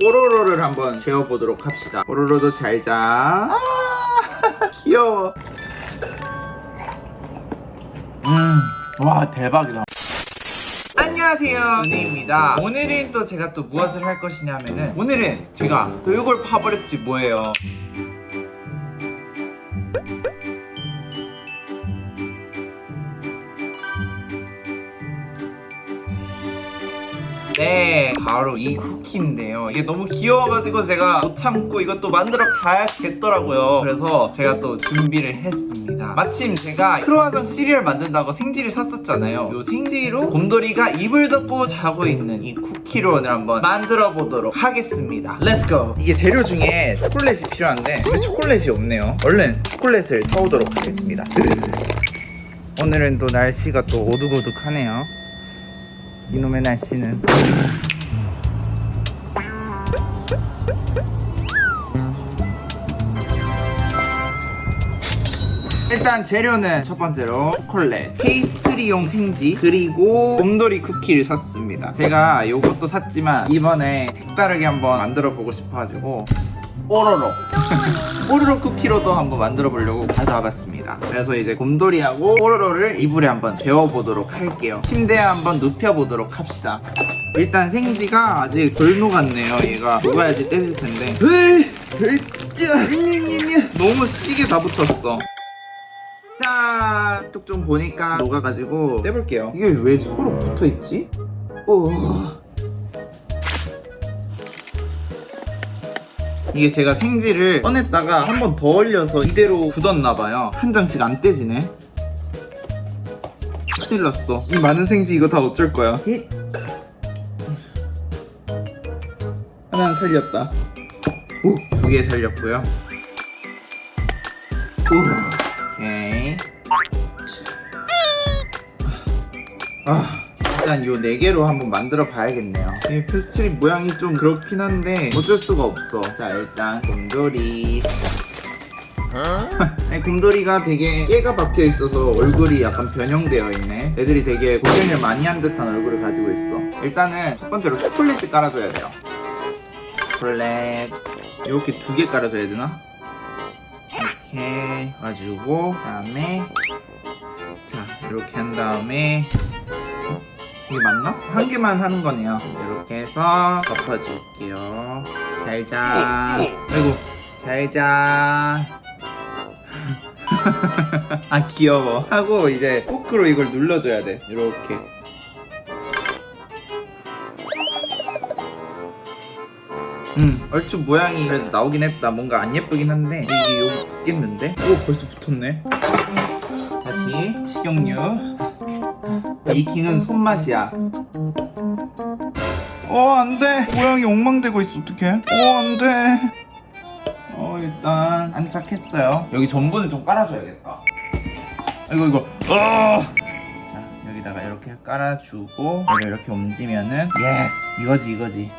뽀로로를 한번 재워보도록 합시다. 뽀로로도 잘 자. 아, 귀여워. 음, 와 대박이다. 안녕하세요 은혜입니다 오늘은 또 제가 또 무엇을 할 것이냐면은 오늘은 제가 또 이걸 파버렸지 뭐예요 네, 바로 이 쿠키인데요. 이게 너무 귀여워가지고 제가 못 참고 이것도 만들어 가야겠더라고요. 그래서 제가 또 준비를 했습니다. 마침 제가 크로아상 시리얼 만든다고 생지를 샀었잖아요. 이 생지로 곰돌이가 이불 덮고 자고 있는 이 쿠키로 오늘 한번 만들어 보도록 하겠습니다. 렛츠고! 이게 재료 중에 초콜릿이 필요한데 집에 초콜릿이 없네요. 얼른 초콜릿을 사오도록 하겠습니다. 오늘은 또 날씨가 또 오둑오둑하네요. 이놈의 날씨는 일단 재료는 첫 번째로 초콜릿, 페이스트리용 생지, 그리고 곰돌이 쿠키를 샀습니다. 제가 이것도 샀지만 이번에 색다르게 한번 만들어 보고 싶어가지고 뽀로로 뽀로로 쿠키로도 한번 만들어 보려고 가져와 봤습니다. 그래서 이제 곰돌이하고 뽀로로를 이불에 한번 재워보도록 할게요. 침대에 한번 눕혀보도록 합시다. 일단 생지가 아직 덜 녹았네요. 얘가 녹아야지 떼질 텐데. 너무 시게 다 붙었어. 자, 뚝 좀 보니까 녹아가지고 떼볼게요. 이게 왜 서로 붙어 있지? 오. 이게 제가 생지를 꺼냈다가 한 번 더 얼려서 이대로 굳었나봐요. 한 장씩 안 떼지네. 큰일 났어. 이 많은 생지 이거 다 어쩔 거야. 힛. 하나는 살렸다. 오, 두 개 살렸고요. 오, 오케이. 아, 일단 요네 개로 한번 만들어 봐야겠네요. 이 페스트리 모양이 좀 그렇긴 한데 어쩔 수가 없어. 자, 일단 곰돌이. 아니, 곰돌이가 되게 깨가 박혀 있어서 얼굴이 약간 변형되어 있네. 애들이 되게 고생을 많이 한 듯한 얼굴을 가지고 있어. 일단은 첫 번째로 초콜릿을 깔아줘야 돼요. 초콜릿. 이렇게 두 개 깔아줘야 되나? 이렇게 가지고 그다음에 자 이렇게 한 다음에 어? 이게 맞나? 한 개만 하는 거네요. 이렇게 해서 덮어줄게요. 잘 자. 아이고 잘 자. 아 귀여워. 하고 이제 포크로 이걸 눌러줘야 돼. 이렇게. 음, 얼추 모양이 그래도 나오긴 했다. 뭔가 안 예쁘긴 한데 이게 여기 붙겠는데? 오, 벌써 붙었네. 다시 식용유. 익히는 손맛이야. 어, 안 돼. 모양이 엉망되고 있어. 어떡해? 어, 안 돼. 어, 일단 안착했어요. 여기 전분을 좀 깔아줘야겠다. 이거 이거. 어! 자, 여기다가 이렇게 깔아주고 얘를 이렇게 옮기면은 예스. 이거지, 이거지.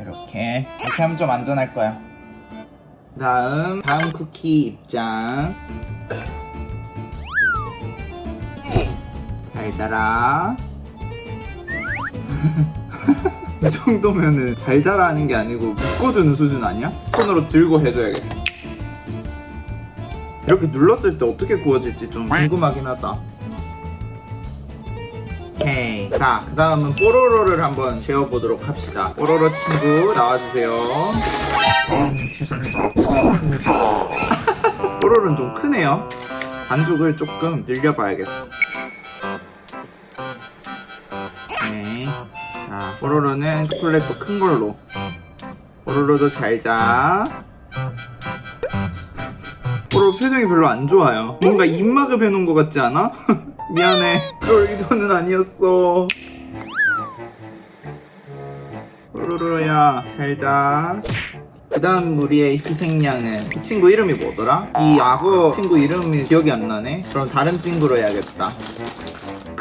이렇게 이렇게 하면 좀 안전할 거야. 다음 다음 쿠키 입장. 자라. 이 정도면은 잘 자라는 게 아니고 묶어주는 수준 아니야? 손으로 들고 해줘야겠어. 이렇게 눌렀을 때 어떻게 구워질지 좀 궁금하긴 하다. 오케이. 자, 그 다음은 뽀로로를 한번 재워보도록 합시다. 뽀로로 친구 나와주세요. 뽀로로는 좀 크네요. 반죽을 조금 늘려봐야겠어. 자, 뽀로로는 초콜릿도 큰 걸로. 뽀로로도 잘 자. 뽀로로 표정이 별로 안 좋아요. 뭔가 입막을 해놓은 것 같지 않아? 미안해. 그럴 의도는 아니었어. 뽀로로야, 잘 자. 그 다음 우리의 희생양은 이 친구 이름이 뭐더라? 이 악어 친구 이름이 기억이 안 나네? 그럼 다른 친구로 해야겠다.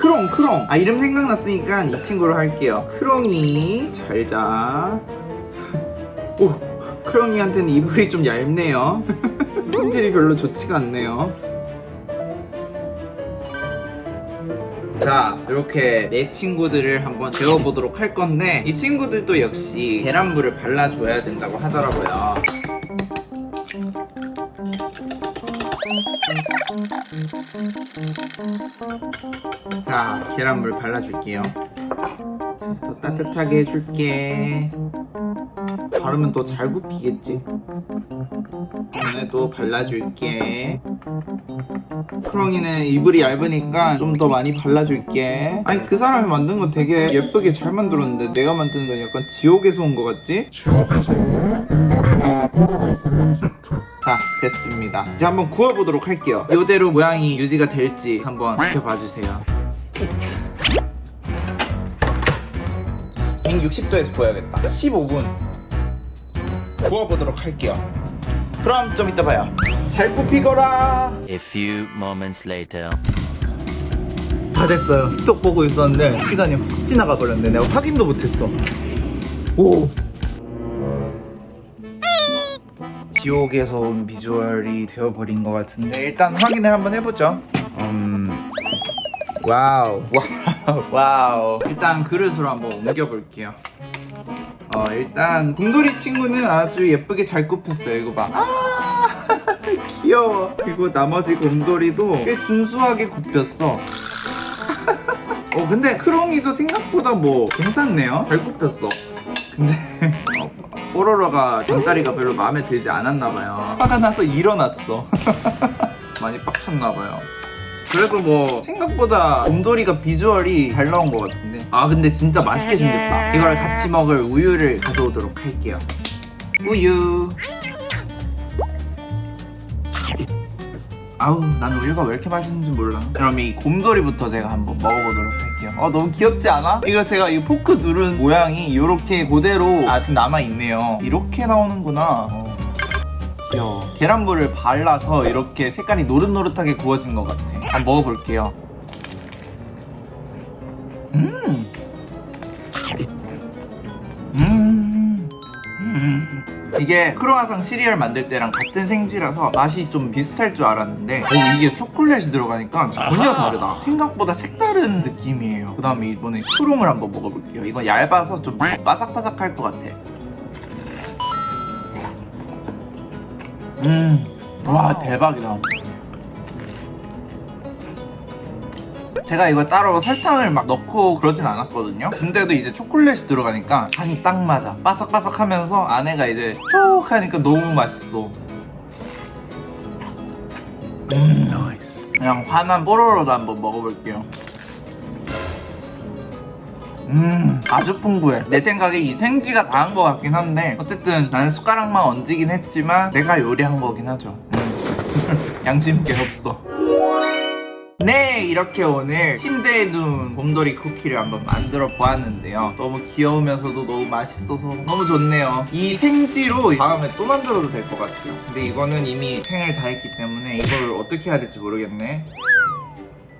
크롱, 크롱. 아, 이름 생각났으니까 이 친구로 할게요. 크롱이, 잘 자. 오, 크롱이한테는 이불이 좀 얇네요. 품질이 별로 좋지가 않네요. 자 이렇게 내 친구들을 한번 재워보도록 할 건데 이 친구들도 역시 계란물을 발라줘야 된다고 하더라고요 자 계란물 발라줄게요. 더 따뜻하게 해줄게. 바르면 더 잘 굽히겠지 이번에 또 발라줄게. 크롱이는 이불이 얇으니까 좀 더 많이 발라줄게. 아니 그 사람이 만든 거 되게 예쁘게 잘 만들었는데 내가 만드는 건 약간 지옥에서 온거 같지? 자 됐습니다. 이제 한번 구워보도록 할게요. 이대로 모양이 유지가 될지 한번 지켜봐 주세요. 160도에서 구워야겠다. 15분 구워보도록 할게요. 그럼 좀 이따 봐요. 잘 굽히거라. A few moments later. 다 됐어요. 틱톡 보고 있었는데 시간이 확 지나가 버렸네. 내가 확인도 못했어. 오. 지옥에서 온 비주얼이 되어버린 것 같은데 일단 확인을 한번 해보죠. 음. 와우 와우. 와우. 일단 그릇으로 한번 옮겨볼게요 어 일단 곰돌이 친구는 아주 예쁘게 잘 굽혔어요. 이거 봐. 아, 귀여워. 그리고 나머지 곰돌이도 꽤 준수하게 굽혔어. 어 근데 크롱이도 생각보다 뭐 괜찮네요. 잘 굽혔어. 근데 어, 뽀로로가 장다리가 별로 마음에 들지 않았나 봐요. 화가 나서 일어났어. 많이 빡쳤나 봐요 그래도 뭐 생각보다 곰돌이가 비주얼이 잘 나온 것 같은데. 아 근데 진짜 맛있게 생겼다. 이걸 같이 먹을 우유를 가져오도록 할게요. 우유. 아우 난 우유가 왜 이렇게 맛있는지 몰라. 그럼 이 곰돌이부터 제가 한번 먹어보도록 할게요. 어 너무 귀엽지 않아? 이거 제가 이 포크 누른 모양이 이렇게 그대로 아직 남아있네요. 이렇게 나오는구나. 어, 귀여워 계란물을 발라서 이렇게 색깔이 노릇노릇하게 구워진 것 같아. 한번 먹어볼게요. 음. 음. 음. 이게 크로아상 시리얼 만들 때랑 같은 생지라서 맛이 좀 비슷할 줄 알았는데 오, 이게 초콜릿이 들어가니까 전혀 다르다. 생각보다 색다른 느낌이에요. 그 다음에 이번에 크롱을 한번 먹어볼게요. 이건 얇아서 좀 바삭바삭할 것 같아 음 와 대박이다. 제가 이거 따로 설탕을 막 넣고 그러진 않았거든요. 근데도 이제 초콜릿이 들어가니까 간이 딱 맞아. 바삭바삭 하면서 안에가 이제 촉 하니까 너무 맛있어. 음 그냥 환한 뽀로로도 한번 먹어볼게요 음 아주 풍부해. 내 생각에 이 생지가 다한 것 같긴 한데 어쨌든 나는 숟가락만 얹이긴 했지만 내가 요리한 거긴 하죠. 음. 양심 있게 없어. 네 이렇게 오늘 침대에 누운 곰돌이 쿠키를 한번 만들어 보았는데요. 너무 귀여우면서도 너무 맛있어서 너무 좋네요. 이 생지로 다음에 또 만들어도 될 것 같아요. 근데 이거는 이미 생을 다 했기 때문에 이걸 어떻게 해야 될지 모르겠네.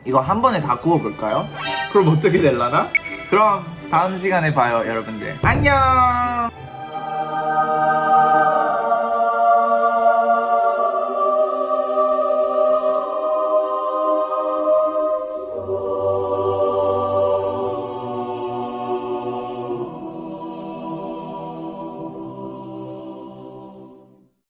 이거 한 번에 다 구워볼까요? 그럼 어떻게 될라나? 그럼 다음 시간에 봐요 여러분들. 안녕